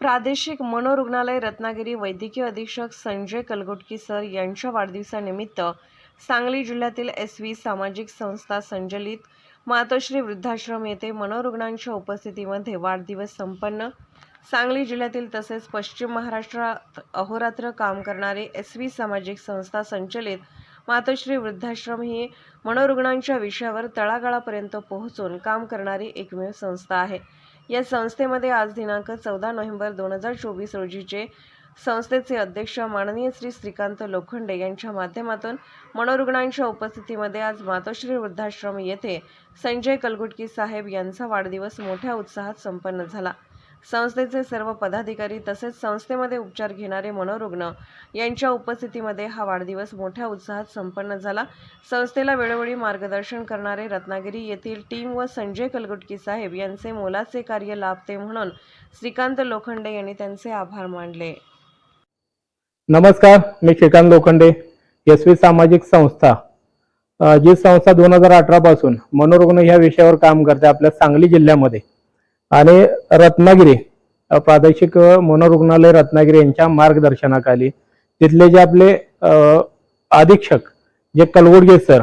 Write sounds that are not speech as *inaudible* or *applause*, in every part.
प्रादेशिक मनोरुग्णालय रत्नागिरी वैद्यकीय अधीक्षक संजय कलगुटकी सर यांच्या वाढदिवसानिमित्त सांगली जिल्ह्यातील एस व्ही सामाजिक संस्था संचलित मातोश्री वृद्धाश्रम येथे मनोरुग्णांच्या उपस्थितीमध्ये वाढदिवस संपन्न. सांगली जिल्ह्यातील तसेच पश्चिम महाराष्ट्रात अहोरात्र काम करणारे एस व्ही सामाजिक संस्था संचलित मातोश्री वृद्धाश्रम ही मनोरुग्णांच्या विषयावर तळागाळापर्यंत पोहोचून काम करणारी एकमेव संस्था आहे. या संस्थेमध्ये आज दिनांक चौदा नोव्हेंबर दोन हजार चोवीस रोजीचे संस्थेचे अध्यक्ष माननीय श्री श्रीकांत लोखंडे यांच्या माध्यमातून मनोरुग्णांच्या उपस्थितीमध्ये आज मातोश्री वृद्धाश्रम येथे संजय कलगुटकी साहेब यांचा वाढदिवस मोठ्या उत्साहात संपन्न झाला. संस्थेचे सर्व पदाधिकारी तसेच संस्थेमध्ये उपचार घेणारे मनोरुग्ण यांच्या उपस्थितीमध्ये हा वाढदिवस मोठ्या उत्साहात संपन्न झाला. संस्थेला वेळोवेळी मार्गदर्शन करणारे रत्नागिरी येथील टीम व संजय कलगुटकी साहेब यांचे मोलाचे कार्य लाभते म्हणून श्रीकांत लोखंडे यांनी त्यांचे आभार मानले. नमस्कार मी श्रीकांत लोखंडे यशवी सामाजिक संस्था. जी संस्था दोन हजार अठरा पासून मनोरुग्ण ह्या विषयावर काम करते आपल्या सांगली जिल्ह्यामध्ये. आणि रत्नागिरी प्रादेशिक मनोरुग्णालय रत्नागिरी यांच्या मार्गदर्शनाखाली तिथले जे आपले अधीक्षक जे कलगुडगे सर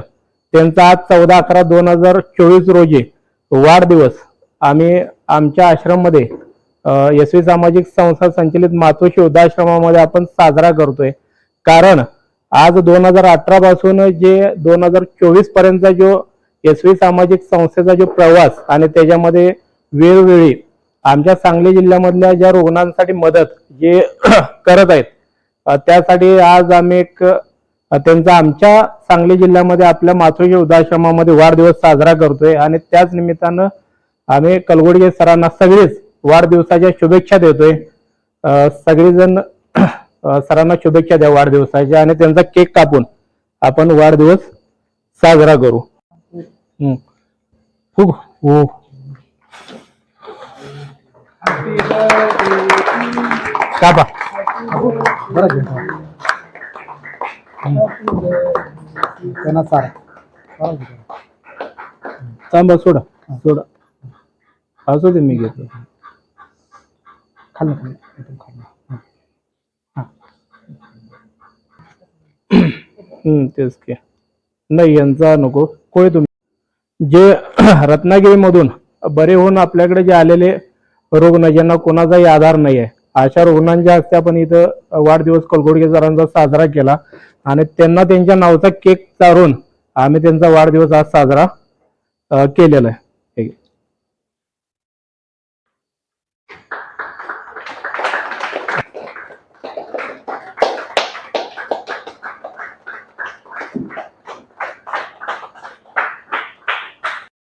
त्यांचा आज चौदा अकरा दोन हजार चोवीस रोजी वाढदिवस आम्ही आमच्या आश्रममध्ये यशवी सामाजिक संस्था संचलित मातोश्री वृद्धाश्रमामध्ये आपण साजरा करतोय. कारण आज दोन हजार अठरा पासून जे दोन हजार चोवीस पर्यंतचा जो एस सामाजिक संस्थेचा जो प्रवास आणि त्याच्यामध्ये वेळोवेळी आमच्या सांगली जिल्ह्यामधल्या ज्या रुग्णांसाठी मदत जे *clears throat* करत आहेत त्यासाठी आज आम्ही एक त्यांचा आमच्या सांगली जिल्ह्यामध्ये आपल्या मातृश्री वृद्धाश्रमामध्ये वाढदिवस साजरा करतोय आणि त्याच निमित्तानं आम्ही कलगुडगे सरांना सगळेच वाढदिवसाच्या शुभेच्छा देतोय. सगळेजण *clears throat* सरांना शुभेच्छा द्या वाढदिवसाच्या आणि त्यांचा केक कापून आपण वाढदिवस साजरा करू. हम्म. हो कापा त्यांना थांबा सोडा सोडा असू दे मी घेतो खाल्लं खाल्लं एकदम खाल्लं हम्म तेच की. नाही यांचा नको. कोय तुम्ही जे रत्नागिरीमधून बरे होऊन आपल्याकडे जे आलेले रुग्ण ज्यांना कोणाचाही आधार नाही आहे अशा रुग्णांच्या हस्ते आपण इथं वाढदिवस कलगोडगे सरांचा साजरा केला आणि त्यांना त्यांच्या नावचा केक चारून आम्ही त्यांचा वाढदिवस आज साजरा केलेला आहे.